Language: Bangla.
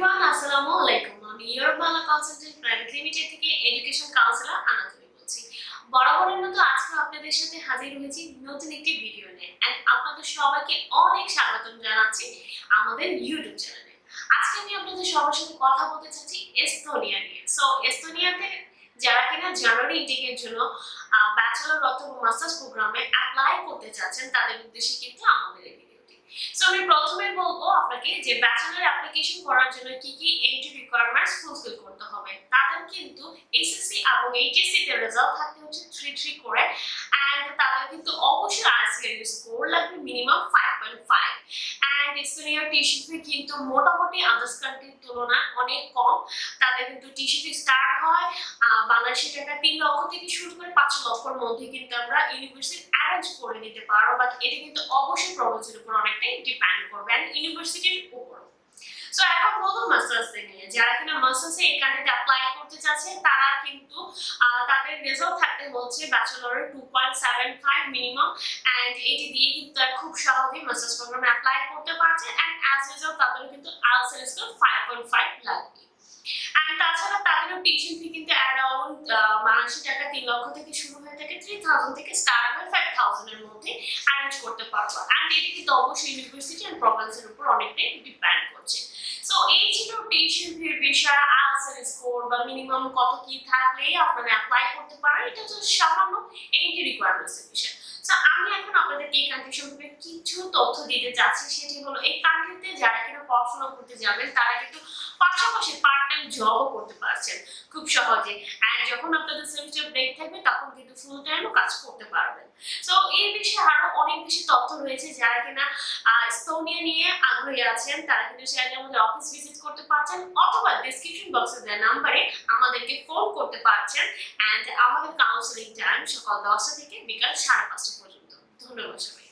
এভরিওয়ান আসসালামু আলাইকুম। আমি Europe Bangla consultant private limited থেকে এডুকেশন কাউন্সিলর আনাতলি বলছি। বরাবরের মতো আজকে আপনাদের সাথে হাজির হয়েছি নতুন একটি ভিডিও নিয়ে। এন্ড আপনাদের সবাইকে অনেক স্বাগতম জানাচ্ছি আমাদের ইউটিউব চ্যানেলে আজকে আমি আপনাদের সবার সাথে কথা বলতে চাচ্ছি এস্তোনিয়া নিয়ে। সো এস্তোনিয়াতে যারা কিনা জানুয়ারি ইনটেকের জন্য ব্যাচেলর অথবা মাস্টার্স প্রোগ্রামে অ্যাপ্লাই করতে চাচ্ছেন, তাদের উদ্দেশ্যে কিন্তু আমাদের এই ভিডিওটি সো আমি প্রথমে বলব আপনাকে যে ব্যাচেলর অ্যাপ্লিকেশন করার জন্য কি কি এন্ট্রি রিকোয়ারমেন্টস ফুলফিল করতে হবে। তাদের কিন্তু এসএসসি এবং এইচএসসি তে রেজাল্ট থাকতে হচ্ছে থ্রি থ্রি করে অ্যান্ড তাদের কিন্তু অবশ্যই আইসিআর স্কোর লাগবে minimum five point five and tuition fee কিন্তু মোটামুটি আদার্স কান্ট্রির তুলনায় অনেক কম। তাদের কিন্তু টিসিপি স্টার্ট হয় বাংলাদেশি টাকা তিন লক্ষ থেকে শুরু করে পাঁচ লক্ষর মধ্যে কিন্তু আমরা ইউনিভার্সিটি অ্যারেঞ্জ করে নিতে পারব বাট এটা কিন্তু অবশ্যই প্রবলেমের উপর অনেকটাই ডিপেন্ড করবে। অ্যান্ড ইউনিভার্সিটির উপর। সো এখন বলব মাস্টার্সদের নিয়ে, যারা কিনা মাস্টার্সে এই কান্ট্রিতে অ্যাপ্লাই করতে চাচ্ছে, তারা কিন্তু তাদের রেজাল্ট থাকতে হচ্ছে ব্যাচেলরের two point seven five minimum and এটি দিয়ে কিন্তু তারা খুব সহজেই মাস্টার্স প্রোগ্রামে অ্যাপ্লাই করতে পারছে অ্যান্ড অ্যাজ রেজাল্ট তাদের কিন্তু আলসার স্কোর ফাইভ পয়েন্ট ফাইভ লাগবে। অ্যান্ড তাছাড়া তাদেরও টিউশন ফি কিন্তু অ্যারাউন্ড বাংলাদেশি টাকা তিন লক্ষ থেকে শুরু থ্রি থাউজেন্ড থেকে স্টার্ট হয়ে ফাইভ থাউজেন্ডের মধ্যে অ্যারেঞ্জ করতে পারব। অ্যান্ড এটি কিন্তু অবশ্যই ইউনিভার্সিটি অ্যান্ড প্রভিন্সের উপর অনেকটাই ডিপেন্ড করছে। সো এই ছিল টিউশন ফির বিষয় আনসার স্কোর বা মিনিমাম কত কি থাকলে আপনারা অ্যাপ্লাই করতে পারেন, এটা হচ্ছে সামান্য এইটি রিকোয়ারমেন্টসের বিষয়। সো আমি এখন আপনাদেরকে এই কান্ট্রি সম্পর্কে কিছু তথ্য দিতে চাচ্ছি, সেটি হলো এই কান্ট্রিতে যারা কিনা পড়াশোনা করতে যাবেন, তারা কিন্তু পাশাপাশি পার্ট জবও করতে পারছেন। খুব সহজে। অ্যান্ড যখন আপনাদের সেমিস্টার ব্রেক থাকবে, তখন কিন্তু ফুল টাইমও কাজ করতে পারবেন। সো এই বিষয়ে আরও অনেক বেশি তথ্য রয়েছে যারা কিনা স্তোনিয়া নিয়ে আগ্রহী আছেন, তারা কিন্তু চাইলে আমাদের অফিস ভিজিট করতে পারছেন, অথবা ডিসক্রিপশন বক্সে দেওয়া নাম্বারে আমাদেরকে ফোন করতে পারছেন। অ্যান্ড আমাদের কাউন্সিলিং টাইম সকাল দশটা থেকে বিকাল সাড়ে পাঁচটা পর্যন্ত। ধন্যবাদ সবাই